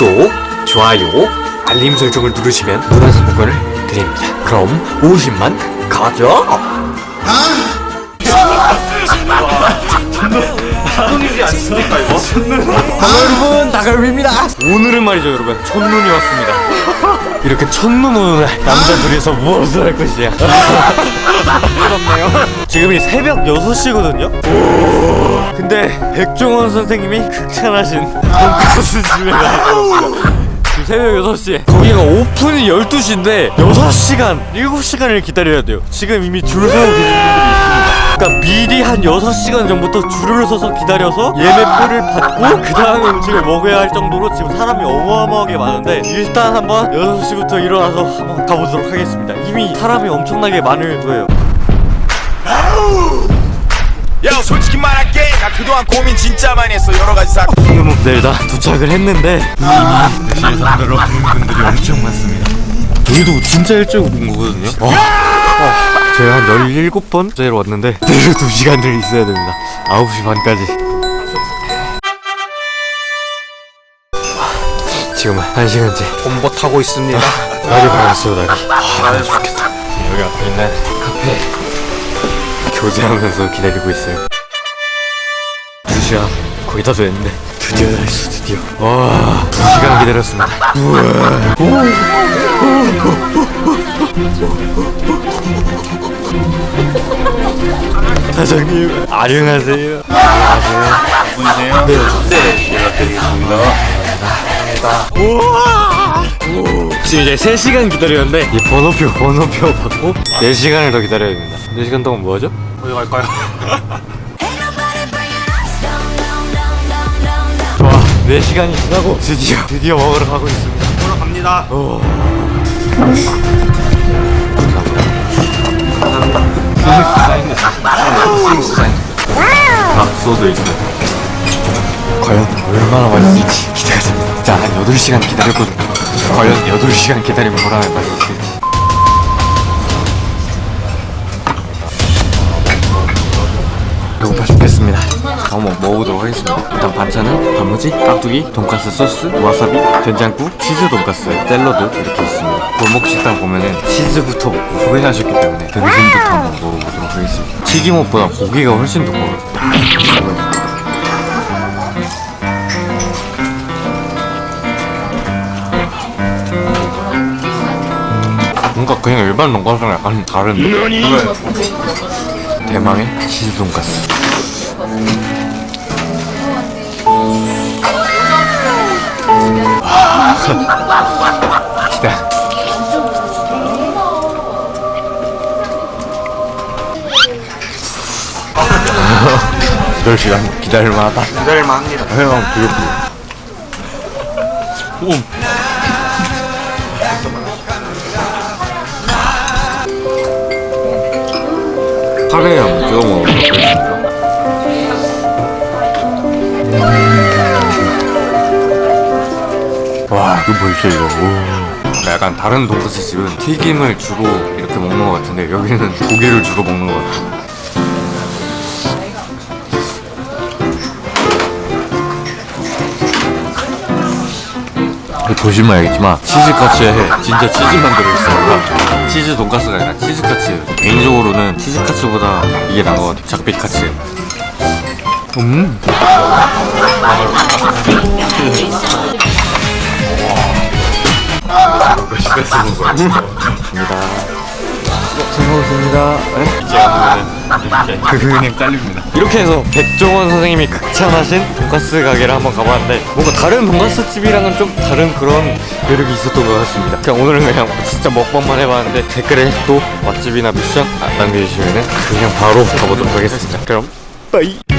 구독, 좋아요, 알림 설정을 누르시면 문화상품권을 드립니다. 그럼 50만 가자! 여러분 나갈비입니다. 오늘은 말이죠 여러분 첫눈이 왔습니다. 이렇게 첫눈 오는 날 남자 둘이서 무엇을 할 것이냐? 부럽네요. 지금이 새벽 6시거든요. 근데 백종원 선생님이 극찬하신 돈가스 집에 가요. 새벽 6시에 거기가 오픈이 12시인데 6시간, 7시간을 기다려야 돼요. 지금 이미 줄 서고 계신 분들이 있습니다. 그러니까 미리 한 6시간 전부터 줄을 서서 기다려서 예매표를 받고 그 다음에 음식을 먹어야 할 정도로 지금 사람이 어마어마하게 많은데 일단 한번 6시부터 일어나서 한번 가보도록 하겠습니다. 이미 사람이 엄청나게 많을 거예요. 야 솔직히 말할게 나 그동안 고민 진짜 많이 했어 여러 가지 사건 네, 일단 도착을 했는데 이미 시 상대로 오는 분들이 엄청 많습니다. 여기도 진짜 일찍 온 거거든요. 어, 어, 제가 한 17번째로 왔는데 내일 2시간을 있어야 됩니다. 9시 반까지. 지금은 1시간째. 공보 타고 있습니다. 날이 밝았어요 날이. 아 좋겠다. 여기 앞에 있는 카페. 교제하면서 기다리고 있어요. 2시간 거의 다 됐는데. 드디어 날했어 드디어. 와 2시간 기다렸습니다. 우와 사장님. 안녕하세요? 안녕하세요? 지금 이제 3시간 기다렸는데 이 번호표 번호표 받고 4시간을 더 기다려야 됩니다. 4시간 동안 뭐 하죠? 어디 갈까요? 좋아. 4시간이 지나고 드디어 드디어 먹으러 가고 있습니다. 보러 갑니다. 밥소도 있고 과연 얼마나 맛있을지 기대가 됩니다. 진짜 한 8시간 기다렸거든요. 과연 8시간 기다리면 얼마나 맛있을지 배고파 죽겠습니다 한번 먹어보도록 하겠습니다. 일단 반찬은 단무지, 깍두기, 돈가스 소스, 와사비, 된장국, 치즈 돈가스, 샐러드 이렇게 있습니다. 골목식당 보면은 치즈부터 먹고 후회하셨기 때문에 등심부터 한번 먹어보도록 하겠습니다. 튀김옷보다 고기가 훨씬 두꺼워요. 뭔가 그냥 일반 돈가스랑 약간 다른 대망의 치즈 돈가스 8 시간 기다릴만하다. 기다릴만 합니다. 형 부족해. 조금 카레야 찍어 먹어. 와 이거 뭐지 이거. 오. 약간 다른 돈까스 집은 튀김을 주고 이렇게 먹는 것 같은데 여기는 고기를 주고 먹는 것 같아. 알겠지만 치즈카츠에 진짜 치즈만 들어있어요 치즈 돈가스가 아니라 치즈카츠예요 개인적으로는 치즈카츠보다 이게 나은 것 같아요 작비카츠 음 감사합니다 잘 먹었습니다 이제 오늘은 이렇게 그냥 잘립니다 이렇게 해서 백종원 선생님이 극찬하신 돈가스 가게를 한번 가봤는데 뭔가 다른 돈가스 집이랑은 좀 다른 그런 매력이 있었던 것 같습니다. 그냥 오늘은 그냥 진짜 먹방만 해봤는데 댓글에 또 맛집이나 미션 남겨주시면 그냥 바로 가보도록 하겠습니다. 그럼 빠이